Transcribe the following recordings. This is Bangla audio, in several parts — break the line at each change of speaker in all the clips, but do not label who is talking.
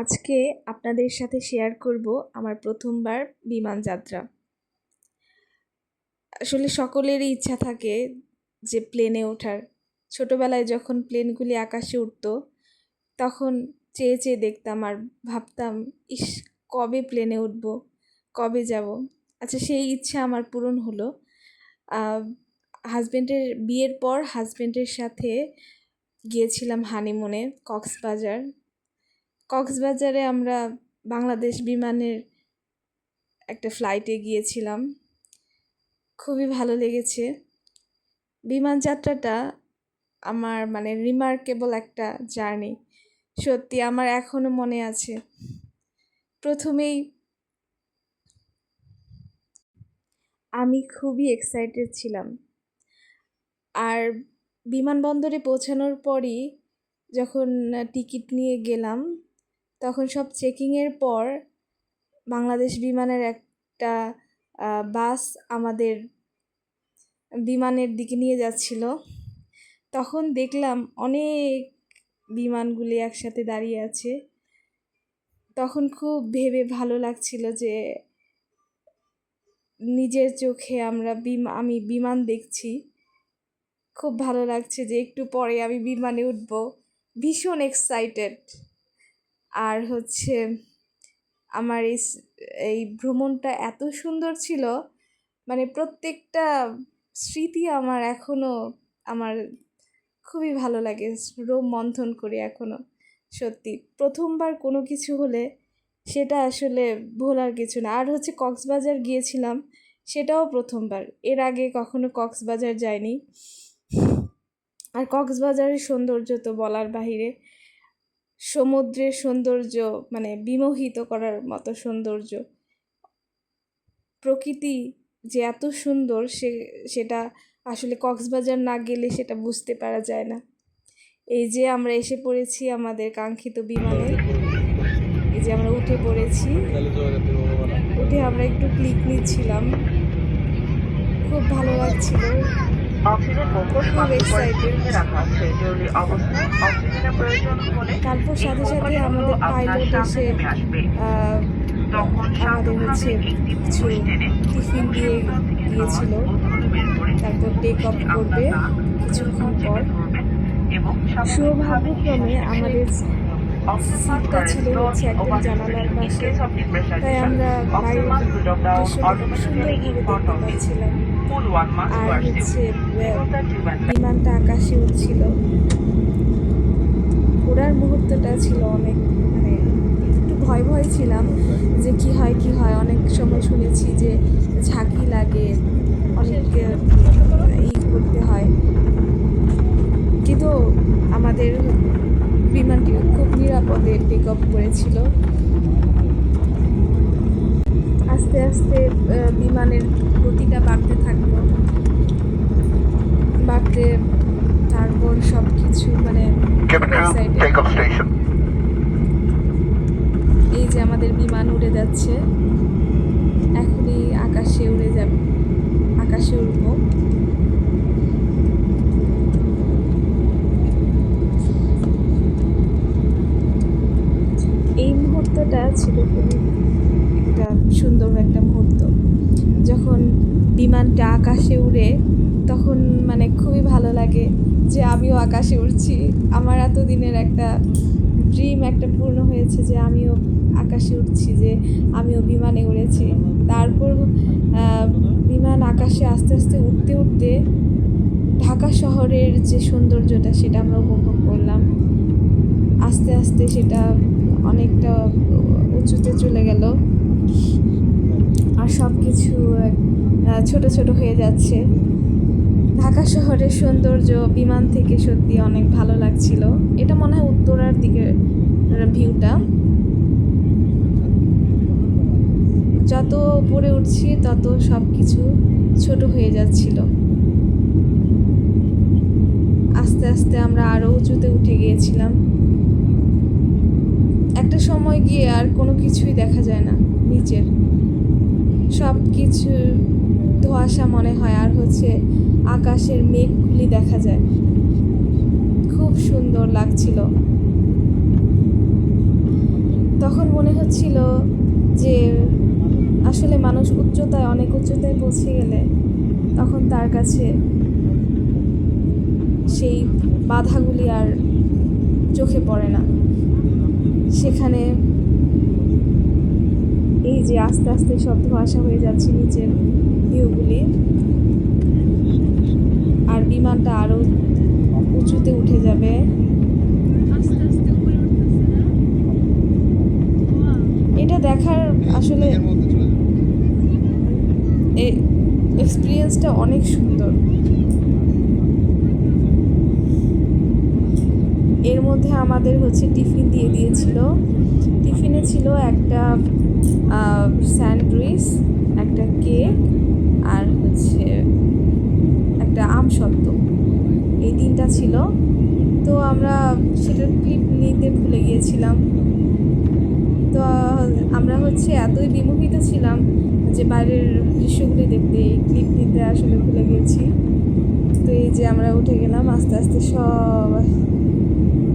আজকে আপনাদের সাথে শেয়ার করব আমার প্রথমবার বিমান যাত্রা। আসলে সকলেরই ইচ্ছা থাকে যে প্লেনে ওঠার। ছোটোবেলায় যখন প্লেনগুলি আকাশে উঠতো, তখন চেয়ে চেয়ে দেখতাম আর ভাবতাম, ইস, কবে প্লেনে উঠব? কবে যাব? আচ্ছা সেই ইচ্ছা আমার পূরণ হলো। হাজব্যান্ডের বিয়ের পর হাজব্যান্ডের সাথে গিয়েছিলাম হানিমুনে কক্সবাজার। কক্সবাজারে আমরা বাংলাদেশ বিমানের একটা ফ্লাইটে গিয়েছিলাম। খুবই ভালো লেগেছে। বিমান যাত্রাটা আমার মানে রিমার্কেবল একটা জার্নি সত্যি আমার এখনও মনে আছে। প্রথমেই আমি খুবই এক্সাইটেড ছিলাম। আর বিমানবন্দরে পৌঁছানোর পরই যখন টিকিট নিয়ে গেলাম তখন সব চেকিংয়ের পর বাংলাদেশ বিমানের একটা বাস আমাদের বিমানের দিকে নিয়ে যাচ্ছিল। তখন দেখলাম অনেক বিমানগুলি একসাথে দাঁড়িয়ে আছে। তখন খুব ভেবে ভালো লাগছিল যে নিজের চোখে আমরা বিমা, আমি বিমান দেখছি। খুব ভালো লাগছে যে একটু পরে আমি বিমানে উঠব। ভীষণ এক্সাইটেড আর হচ্ছে আমার এই এই ভ্রমণটা এত সুন্দর ছিল মানে প্রত্যেকটা স্মৃতি আমার এখনও আমার খুবই ভালো লাগে, রোম মন্থন করি এখনও সত্যি। প্রথমবার কোনো কিছু হলে সেটা আসলে ভোলার কিছু না। আর হচ্ছে কক্সবাজার গিয়েছিলাম, সেটাও প্রথমবার। এর আগে কখনো কক্সবাজার যায়নি আর কক্সবাজারের সৌন্দর্য তো বলার বাহিরে। সমুদ্রের সৌন্দর্য মানে বিমোহিত করার মতো সৌন্দর্য। প্রকৃতি যে এত সুন্দর সে, সেটা আসলে কক্সবাজার না গেলে সেটা বুঝতে পারা যায় না। এই যে আমরা এসে পড়েছি আমাদের কাঙ্ক্ষিত বিমানে, এই যে আমরা উঠে পড়েছি, উঠে আমরা একটু ক্লিক নিচ্ছিলাম। খুব ভালো লাগছিল।
অক্সিজেন মুখোশ
খুব
বন্ধ ঝুলিয়ে রাখা আছে জরুরি অবস্থায় অক্সিজেনের প্রয়োজন হলে
তারপর সাথে সাথে আমাদের পাইলট এসে আমাদের হচ্ছে কিছু টিফিন দিয়ে দিয়েছিল। তারপর টেক অফ করবে কিছুক্ষণ পর। সৌভাগ্যক্রমে আমাদের সিটটা ছিল হচ্ছে একদম জানালার পাশে। তাই আমরা বাইরের দৃশ্যটা খুব সুন্দরভাবে দেখতে পাচ্ছিলাম। আর হচ্ছে বিমানটা আকাশে উঠছিল। ওড়ার মুহূর্তটা ছিল অনেক মানে একটু ভয় ভয় ছিলাম যে কি হয় কি হয়। অনেক সময় শুনেছি যে ঝাঁকি লাগে অনেক ই করতে হয়। কিন্তু আমাদের বিমানটি খুব নিরাপদে টেক অফ করেছিল। আস্তে বিমানের গতিটা বাড়তে থাকল। বাড়তে তারপর সব কিছু মানে. এই যে আমাদের বিমান উড়ে যাচ্ছে। এখনই আকাশে উড়ে যাবে আকাশে উড়বো। এই মুহূর্তটা ছিল খুবই একটা সুন্দর একটা বিমানটা আকাশে উড়ে, তখন মানে খুবই ভালো লাগে যে আমিও আকাশে উড়ছি। আমার এতদিনের একটা ড্রিম একটা পূর্ণ হয়েছে যে আমিও আকাশে উঠছি যে আমিও বিমানে উড়েছি। তারপর বিমান আকাশে আস্তে আস্তে উঠতে উঠতে ঢাকা শহরের যে সৌন্দর্যটা সেটা আমরা উপভোগ করলাম। আস্তে আস্তে সেটা অনেকটা উঁচুতে চলে গেল। আর সব কিছু ছোট ছোট হয়ে যাচ্ছে। ঢাকা শহরের সৌন্দর্য বিমান থেকে সত্যি অনেক ভালো লাগছিল। এটা মনে হয় উত্তরার দিকে ভিউটা। যত উপরে উঠছি, তত সব কিছু ছোট হয়ে যাচ্ছিল। আস্তে আস্তে আমরা আরও উঁচুতে উঠে গিয়েছিলাম। একটা সময় গিয়ে আর কোনো কিছুই দেখা যায় না, নিচের। সব কিছু ধোঁয়াশা মনে হয়, আর হচ্ছে আকাশের মেঘগুলি দেখা যায়। খুব সুন্দর লাগছিল। তখন মনে হচ্ছিল যে আসলে মানুষ উচ্চতায়, অনেক উচ্চতায় পৌঁছে গেলে তখন তার কাছে সেই বাধাগুলি আর চোখে পড়ে না। সেখানে যে আস্তে আস্তে সব ধোঁয়াশা হয়ে যাচ্ছে নিচের ভিউগুলি। আর বিমানটা আরও উঁচুতে উঠে যাবে. এটা দেখার আসলে এক্সপিরিয়েন্সটা অনেক সুন্দর। এর মধ্যে আমাদের হচ্ছে টিফিন দিয়ে দিয়েছিল। টিফিনে ছিল একটা স্যান্ডউইচ, একটা কেক, আর হচ্ছে একটা আম সত্ত্ব এই তিনটা ছিল। তো আমরা সেটার ক্লিপ নিতে ভুলে গিয়েছিলাম। তো আমরা হচ্ছে এতই বিমোহিত ছিলাম যে বাইরের দৃশ্যগুলি দেখতে এই ক্লিপ নিতে আসলে ভুলে গেছি। তো এই যে আমরা উঠে গেলাম, আস্তে আস্তে সব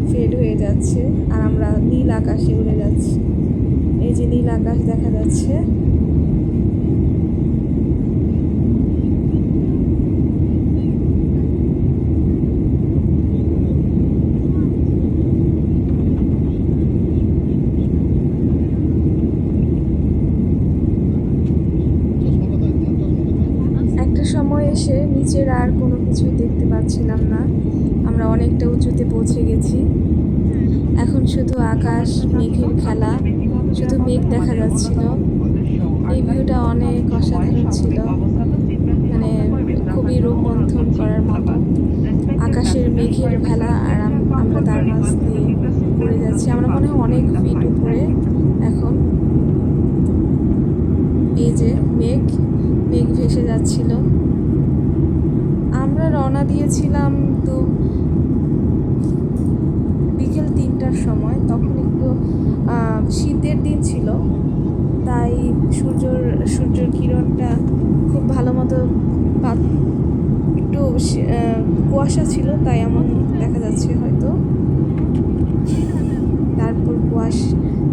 ফেড হয়ে যাচ্ছে আর আমরা নীল আকাশে উড়ে যাচ্ছি। এই যে নীল আকাশ দেখা যাচ্ছে একটা সময় এসে নিচের আর কোনো কিছুই দেখতে পাচ্ছিলাম না। আমরা অনেকটা উঁচুতে পৌঁছে গেছি। এখন শুধু আকাশ, মেঘের খেলা, শুধু মেঘ দেখা যাচ্ছিল। এই ভিউটা অনেক অসাধারণ ছিল। মানে খুবই রোমন্থন করার মতো। আকাশের মেঘের ভেলা আর আমরা তার মাঝ দিয়ে উড়ে যাচ্ছি। আমরা মনে হয় অনেক ফিট উপরে এখন। এই যে মেঘ মেঘ ভেসে যাচ্ছিল। রওনা দিয়েছিলাম তো বিকেল তিনটার সময়, তখন একটু শীতের দিন ছিল, তাই সূর্যর, সূর্যের কিরণটা খুব ভালো মতো একটু কুয়াশা ছিল, তাই এমন দেখা যাচ্ছে হয়তো। তারপর কুয়াশ,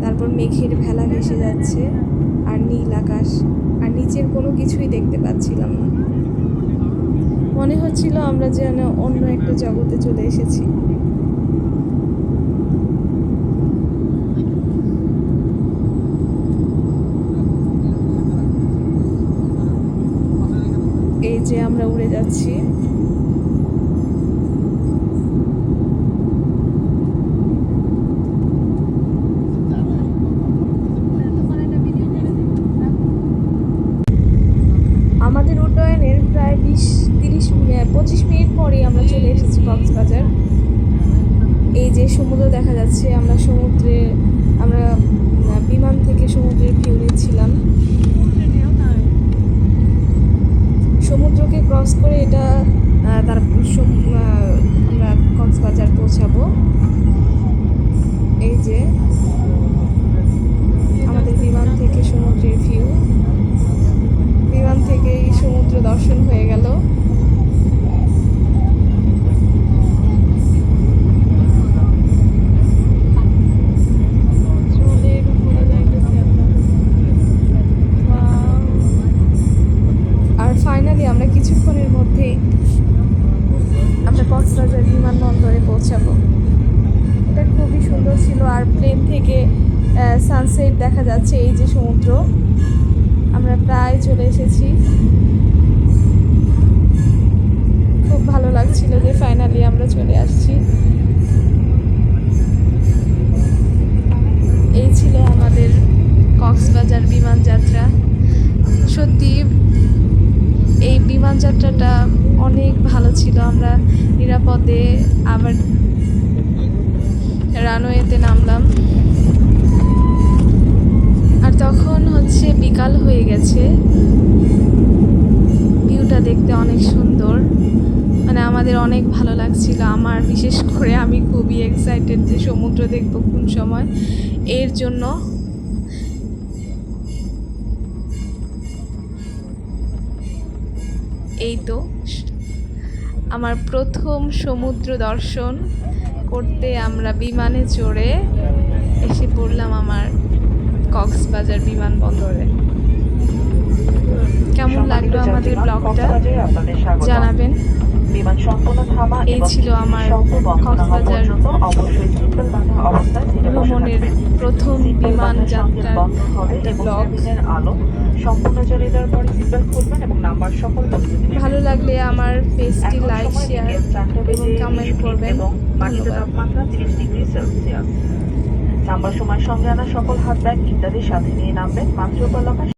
তারপর মেঘের ভেলা ভেসে যাচ্ছে, আর নীল আকাশ, আর নিচের কোনো কিছুই দেখতে পাচ্ছিলাম না। মনে হচ্ছিল আমরা যেন অন্য একটা জগতে চলে এসেছি। এই যে আমরা উড়ে যাচ্ছি। পৌঁছাবো। এটা খুবই সুন্দর ছিল। আর প্লেন থেকে সানসেট দেখা যাচ্ছে এই যে সমুদ্র। আমরা প্রায় চলে এসেছি। খুব ভালো লাগছিল যে ফাইনালি আমরা চলে আসছি। এই ছিল আমাদের কক্সবাজার বিমান যাত্রা। সত্যি বিমান যাত্রাটা অনেক ভালো ছিল। আমরা নিরাপদে আবার রানওয়েতে নামলাম। আর তখন হচ্ছে বিকাল হয়ে গেছে। ভিউটা দেখতে অনেক সুন্দর। মানে আমাদের অনেক ভালো লাগছিল। আমার বিশেষ করে আমি খুবই এক্সাইটেড যে সমুদ্র দেখব কোন সময়। এর জন্য এই তো আমার প্রথম সমুদ্র দর্শন করতে আমরা বিমানে চড়ে এসে পড়লাম আমার কক্সবাজার বিমানবন্দরে। কেমন লাগল আমাদের ব্লগটা? জানাবেন।
বিমান সম্পূর্ণ থামা
এই ছিল আমার কক্সবাজার ভ্রমণের প্রথম বিমান যাত্রার
আলো সম্পূর্ণ জ্বলে দেওয়ার পরে সিটবেল্ট খুলবেন এবং নাম্বার সকল
ভালো লাগলে আমার পেজটি লাইক শেয়ার এবং কমেন্ট করবেন।
এবং মাটিতে তাপমাত্রা তিরিশ ডিগ্রি সেলসিয়াস। নাম্বার সময় সঙ্গে আনা সকল হাত ব্যাগ ইত্যাদি সাথে নিয়ে নামবেন। মাত্র উপলক্ষে